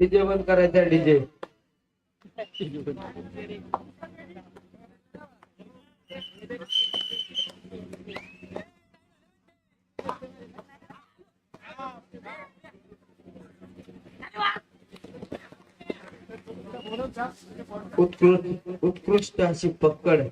DJ बंद करायचा DJ उत्कृष्ट उत्कृष्ट अशी पकड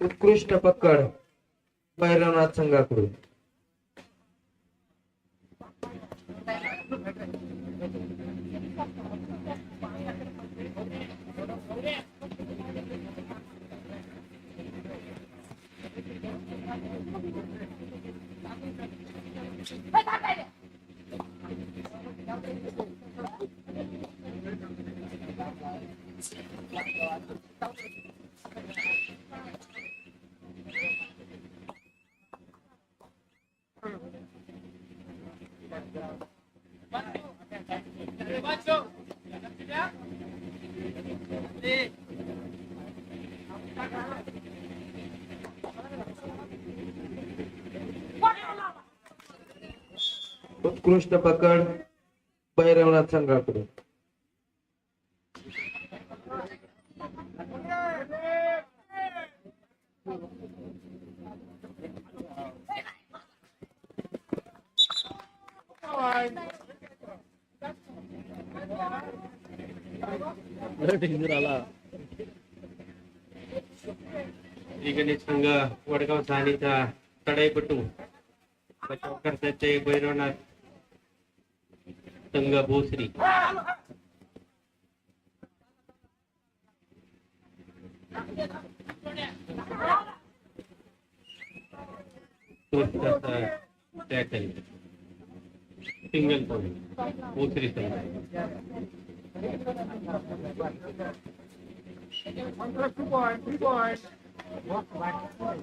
उत्कृष्ट पकड भैरवनाथ संघाकडून उत्कृष्ट पकड भैरवनाथ संघाकडून डेंजर आला ಈಗ ನೆಕ್ಸ್ಟ್ ಹಂಗ ವಡಗಾವ್ ಸಾನಿತ ತಡೈಪಟ್ಟು ಬಚಾವ್ करताचे ಭೈರವನಾಥ್ ತಂಗ Bhosari tackle single point Bhosari संघ One plus two points, three points. What one?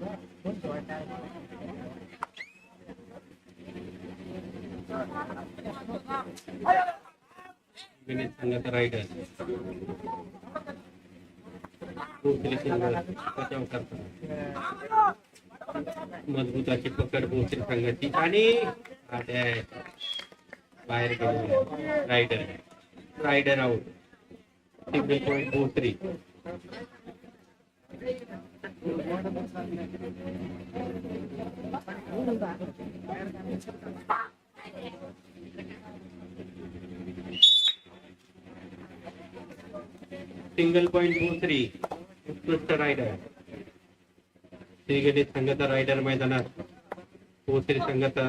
Vinit Sangata Riders. भोसलेची लढत बचाव करताना मजबूत अशी पकड भोसले संघाची आणि बाहेर गेलेले raider raider out. Tipping point two three. Single point two three उत्कृष्ट राइडर श्री गणित संगत राइडर मैदान टू थ्री संगत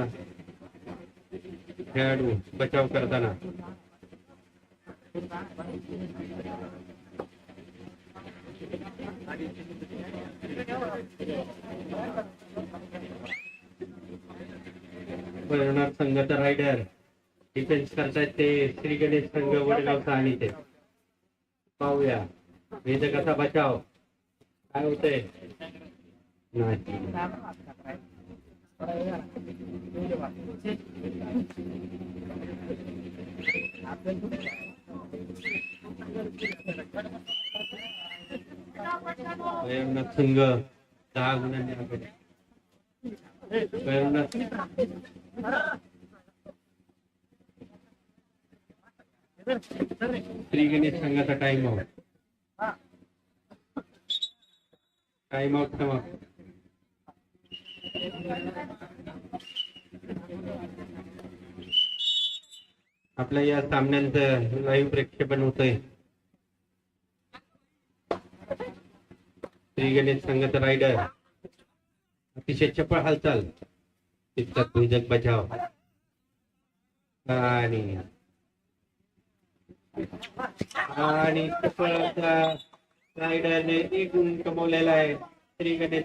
खेलाड़ू बचाव करता बरवणार संघाचा रायडर डिफेन्स करतायत ते श्री गणेश संघ वडगावचा ते पाहूया वेद कसा बचाव काय होतंय नाही I am nothing. I am nothing. Time out time out आपल्या या सामन्यांचं लाईव्ह प्रेक्षेपण होतंय श्री गणेश संगत रायडर अतिशय चपळ हालचाल तितकाच भुजक बजाव आणि आणि चपळ रायडरने एक गुण कमवलेला आहे श्री गणेश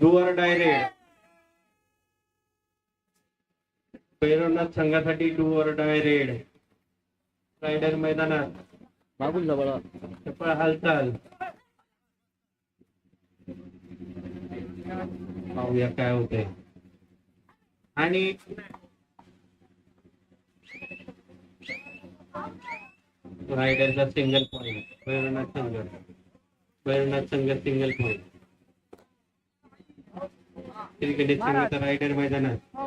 डू डायरेक्ट भैरवनाथ संघासाठी do or die raid raider मैदानात मागून जवळ हालचाल पाहूया काय होते आणि रायडरचा सिंगल पॉईंट भैरवनाथ संघ भैरवनाथ संघ सिंगल पॉईंट क्रिकेट संघाचा रायडर मैदानात हो,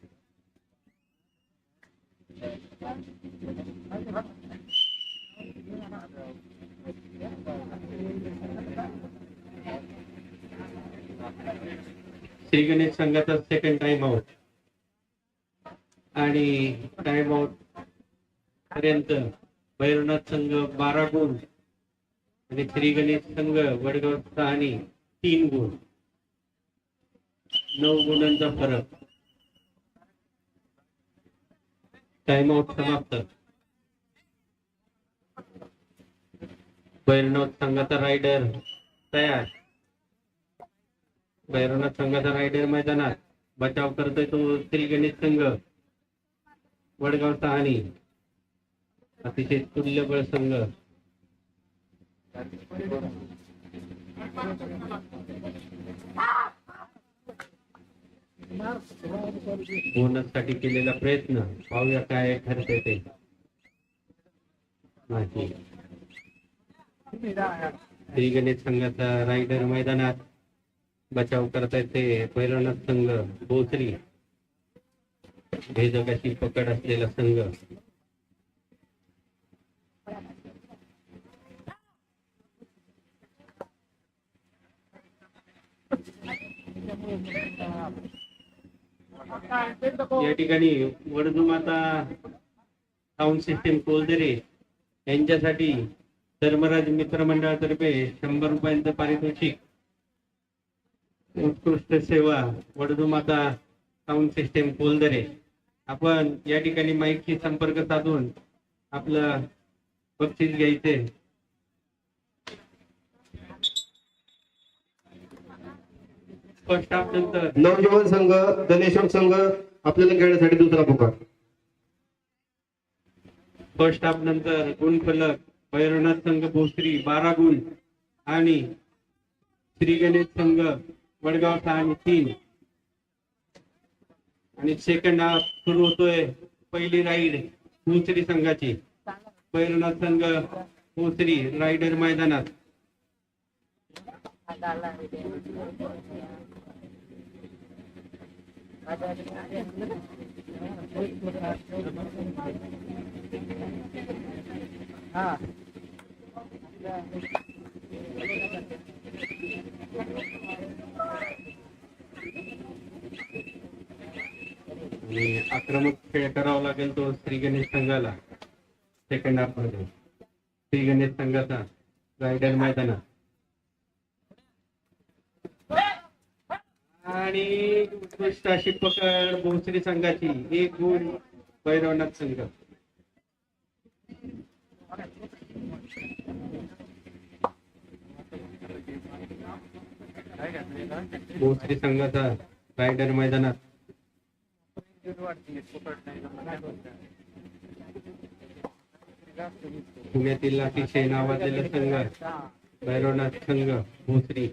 श्री गणेश संघाचा सेकंड टाइम आउट आणि टाइम आउट पर्यंत भैरवनाथ संघ बारा गुण आणि श्री गणेश संघ वडगावचा आणि तीन गुण नऊ गुणांचा फरक टाइम आउट समाप्त भैरनाथ संघाचा रायडर तयार भैरवनाथ संघाचा रायडर मैदानात बचाव करतोय तो त्रिगणित संघ वडगाव सहानी अतिशय तुल्यबळ संघ बोनस साठी केलेला प्रयत्न पाहूया काय ठरते ते गणेश संघाचा रायडर मैदानात बचाव करता येते पहिला संघ बोसरी हे जगाची पकड असलेला संघ या ठिकाणी वडजुमाता साऊंड सिस्टीम कोलदरे यांच्यासाठी धर्मराज मित्रमंडळातर्फे शंभर रुपयांचं पारितोषिक उत्कृष्ट सेवा वडदुमाता साऊंड सिस्टीम कोलदरे आपण या ठिकाणी माईकशी संपर्क साधून आपलं बक्षीस घ्यायचे नवजीवन संघ धनेश्वर संघ आपल्याला घेण्यासाठी दुसरा पुकार फर्स्ट हाफ नंतर गुण फलक भैरवनाथ संघ भोसरी बारा गुण आणि श्री गणेश संघ वडगाव था तीन सेकंड हाफ सुरू हो पेली राइड मुसरी संघा पैरना संघ दूसरी राइडर मैदान हाँ आक्रमक खेळ करावा लागेल तो श्री गणेश संघाला सेकंड हाफ मध्ये श्री गणेश संघाचा गायडन मैदाना आणि उत्कृष्ट अशी पकड भोसरी संघाची एक गुण भैरवनाथ संघ दूसरी संगत राइडर मैदान पुण्यातील नावाजलेला संघ भैरवनाथ संघ भोसरी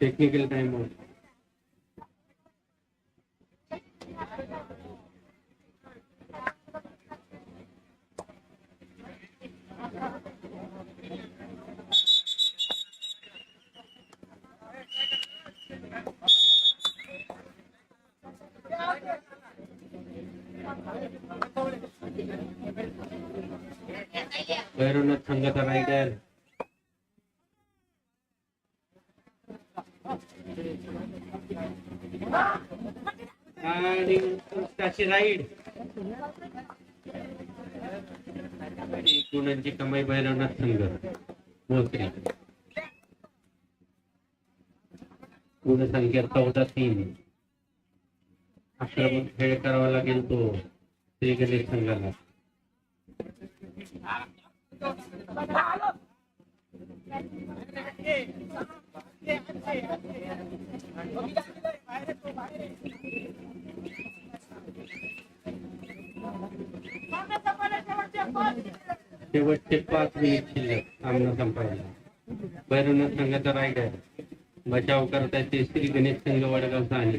टेक्निकल टाइम ભૈરવનાથ સંગત રાઇડર आणि त्याची कमाई भैरवनाथ संघ मोत्री गुणसंख्या चौदा तीन अक्षर खेळ करावा तो ते गणेश संघाला शेवटचे पाच मिनिट शिल्लक सामना संपायला भैरवनाथ संघाचा रायगड बचाव करतायचे श्री गणेश संघ वडगाव सानी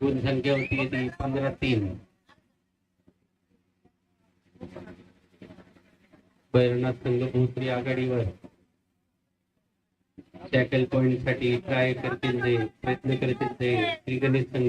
पूर्ण संख्या होती है थी पंद्रह तीन भैरवनाथ संघ भोसरी आघाडीवर टॅकल पॉइंट साठी ट्राय करतील ते प्रयत्न करतील ते श्री गणेश संघ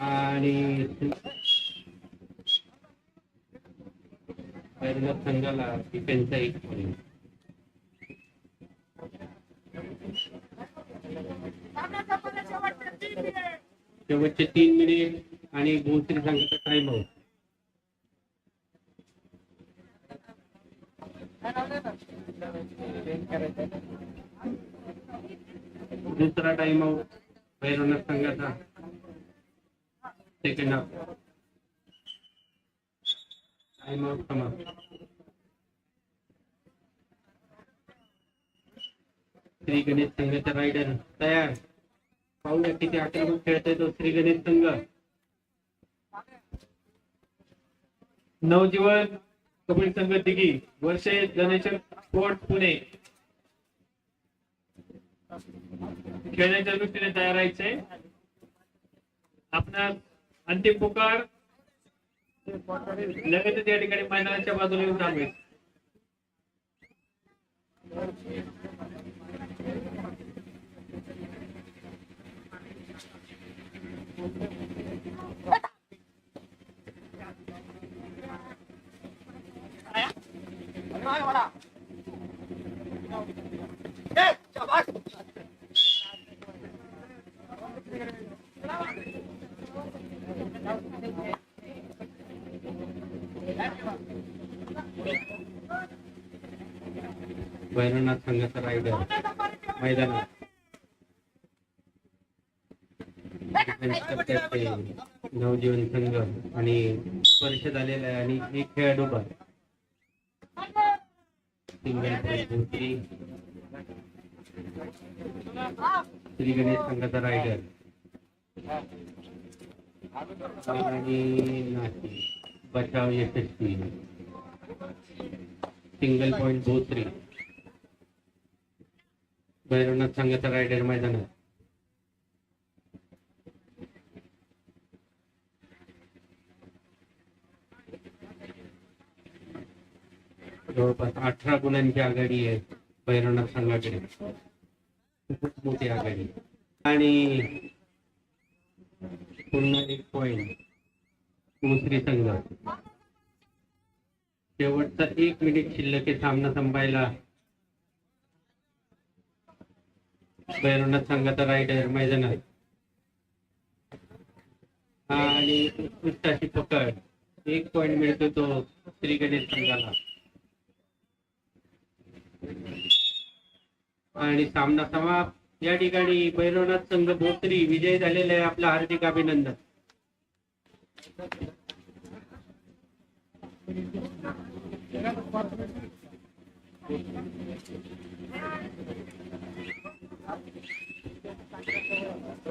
आणि पहिल्या संघाला डिफेन्सचा एक पॉईंट शेवटचे तीन मिनिट आणि गोत्री संघाचा टाइम आउट करायचं दूसरा time out by runner Sangata. Second half. Time time come up. श्री गणेश संघाचा राइडर तयार पाहूया किती आक्रमक खेळतोय तो श्री गणेश संघ नवजीवन कबड्डी संघ दिघी वर्षे गणेश स्पोर्ट पुणे खेळण्याच्या दृष्टीने तयार राहायचंय आपणास अंतिम पुकार लगेच या ठिकाणी मैदानाच्या बाजूला येऊन थांबेल भैरवनाथ संघाचा रायडर मैदानात नवजीवन संघ आणि स्पर्श झालेला आहे आणि हे खेळाडू बघ श्री गणेश संघाचा रायडर आणि बचाव यशस्वी सिंगल पॉइंट थ्री भैरवनाथ संघाचा रायडर मैदानात जवळपास अठरा गुणांची आघाडी आहे बैरवनाथ संघाकडे खूप मोठी आघाडी आणि पुन्हा एक पॉइंट मुसरी संघ शेवटचा एक मिनिट शिल्लक सामना संपायला भैरवनाथ संघाचा राईट आहे मैदान आहे आणि उत्कृष्टाची पकड एक पॉइंट मिळतो तो श्री गणेश संघाला आणि सामना समाप या ठिकाणी भैरवनाथ संघ भोत्री विजय झालेला आहे आपला हार्दिक अभिनंदन Thank you.